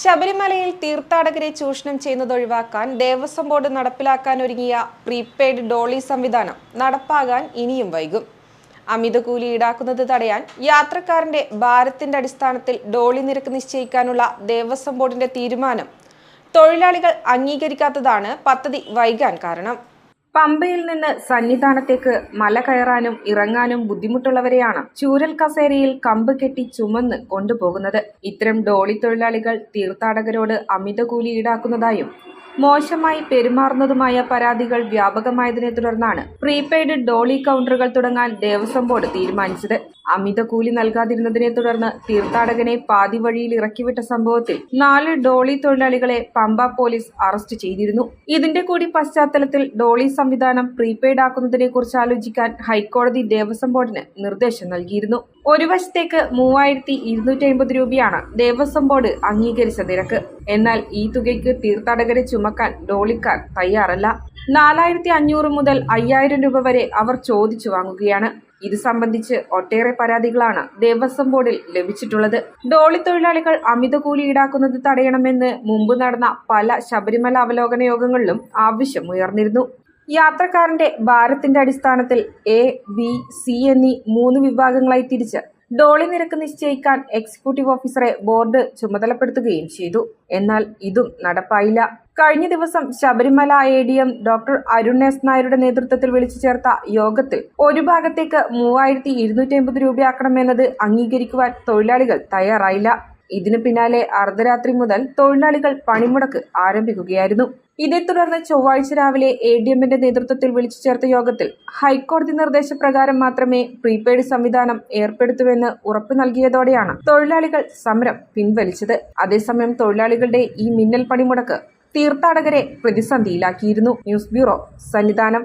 ശബരിമലയിൽ തീർത്ഥാടകരെ ചൂഷണം ചെയ്യുന്നത് ഒഴിവാക്കാൻ ദേവസ്വം ബോർഡ് നടപ്പിലാക്കാൻ ഒരുങ്ങിയ പ്രീപെയ്ഡ് ഡോളി സംവിധാനം നടപ്പാകാൻ ഇനിയും വൈകും. അമിത കൂലി ഈടാക്കുന്നത് തടയാൻ യാത്രക്കാരന്റെ ഭാരത്തിന്റെ അടിസ്ഥാനത്തിൽ ഡോളി നിരക്ക് നിശ്ചയിക്കാനുള്ള ദേവസ്വം ബോർഡിന്റെ തീരുമാനം. തൊഴിലാളികൾ അംഗീകരിക്കാത്തതാണ് പദ്ധതി വൈകാൻ കാരണം. പമ്പയിൽ നിന്ന് സന്നിധാനത്തേക്ക് മല കയറാനും ഇറങ്ങാനും ബുദ്ധിമുട്ടുള്ളവരെയാണ് ചൂരൽ കസേരയിൽ കമ്പ് കെട്ടി ചുമന്ന് കൊണ്ടുപോകുന്നത്. ഇത്തരം ഡോളി തൊഴിലാളികൾ തീർത്ഥാടകരോട് അമിത കൂലി ഈടാക്കുന്നതായും മോശമായി പെരുമാറുന്നതുമായ പരാതികൾ വ്യാപകമായതിനെ തുടർന്നാണ് പ്രീപെയ്ഡ് ഡോളി കൗണ്ടറുകൾ തുടങ്ങാൻ ദേവസ്വം ബോർഡ് തീരുമാനിച്ചത്. അമിത കൂലി നൽകാതിരുന്നതിനെ തുടർന്ന് തീർത്ഥാടകനെ പാതി വഴിയിൽ ഇറക്കിവിട്ട സംഭവത്തിൽ നാല് ഡോളി തൊഴിലാളികളെ പമ്പ പോലീസ് അറസ്റ്റ് ചെയ്തിരുന്നു. ഇതിന്റെ കൂടി പശ്ചാത്തലത്തിൽ ഡോളി സംവിധാനം പ്രീപെയ്ഡ് ആക്കുന്നതിനെ കുറിച്ച് ആലോചിക്കാൻ ഹൈക്കോടതി ദേവസ്വം ബോർഡിന് നിർദ്ദേശം നൽകിയിരുന്നു. ഒരു വശത്തേക്ക് മൂവായിരത്തി ഇരുന്നൂറ്റി അമ്പത് രൂപയാണ് ദേവസ്വം ബോർഡ് അംഗീകരിച്ച നിരക്ക് എന്നാൽ ഈ തുകയ്ക്ക് തീർത്ഥാടകരെ ചുമക്കാൻ ഡോളിക്കാർ തയ്യാറല്ല. നാലായിരത്തി അഞ്ഞൂറ് മുതൽ അയ്യായിരം രൂപ വരെ അവർ ചോദിച്ചു വാങ്ങുകയാണ്. ഇത് സംബന്ധിച്ച് ഒട്ടേറെ പരാതികളാണ് ദേവസ്വം ബോർഡിൽ ലഭിച്ചിട്ടുള്ളത്. ഡോളി തൊഴിലാളികൾ അമിത കൂലി ഈടാക്കുന്നത് തടയണമെന്ന് മുമ്പ് നടന്ന പല ശബരിമല അവലോകന യോഗങ്ങളിലും ആവശ്യം ഉയർന്നിരുന്നു. യാത്രക്കാരന്റെ ഭാരത്തിന്റെ അടിസ്ഥാനത്തിൽ എ ബി സി എന്നീ മൂന്ന് വിഭാഗങ്ങളായി തിരിച്ച് ഡോളി നിരക്ക് നിശ്ചയിക്കാൻ എക്സിക്യൂട്ടീവ് ഓഫീസറെ ബോർഡ് ചുമതലപ്പെടുത്തുകയും ചെയ്തു. എന്നാൽ ഇതും നടപ്പായില്ല. കഴിഞ്ഞ ദിവസം Sabarimala A D M doctor Arun S നായരുടെ നേതൃത്വത്തിൽ വിളിച്ചു ചേർത്ത യോഗത്തിൽ ഒരു ഭാഗത്തേക്ക് മൂവായിരത്തി ഇരുന്നൂറ്റി അമ്പത് രൂപയാക്കണമെന്നത് അംഗീകരിക്കുവാൻ തൊഴിലാളികൾ തയ്യാറായില്ല. ഇതിനു പിന്നാലെ അർദ്ധരാത്രി മുതൽ തൊഴിലാളികൾ പണിമുടക്ക് ആരംഭിക്കുകയായിരുന്നു. ഇതേ തുടർന്ന് ചൊവ്വാഴ്ച രാവിലെ എ ഡി എമ്മിന്റെ നേതൃത്വത്തിൽ വിളിച്ചു ചേർത്ത യോഗത്തിൽ ഹൈക്കോടതി നിർദ്ദേശപ്രകാരം മാത്രമേ പ്രീപെയ്ഡ് സംവിധാനം ഏർപ്പെടുത്തുവെന്ന് ഉറപ്പു നൽകിയതോടെയാണ് തൊഴിലാളികൾ സമരം പിൻവലിച്ചത്. അതേസമയം തൊഴിലാളികളുടെ ഈ മിന്നൽ പണിമുടക്ക് തീർത്ഥാടകരെ പ്രതിസന്ധിയിലാക്കിയിരുന്നു. News bureau Sannidhanam.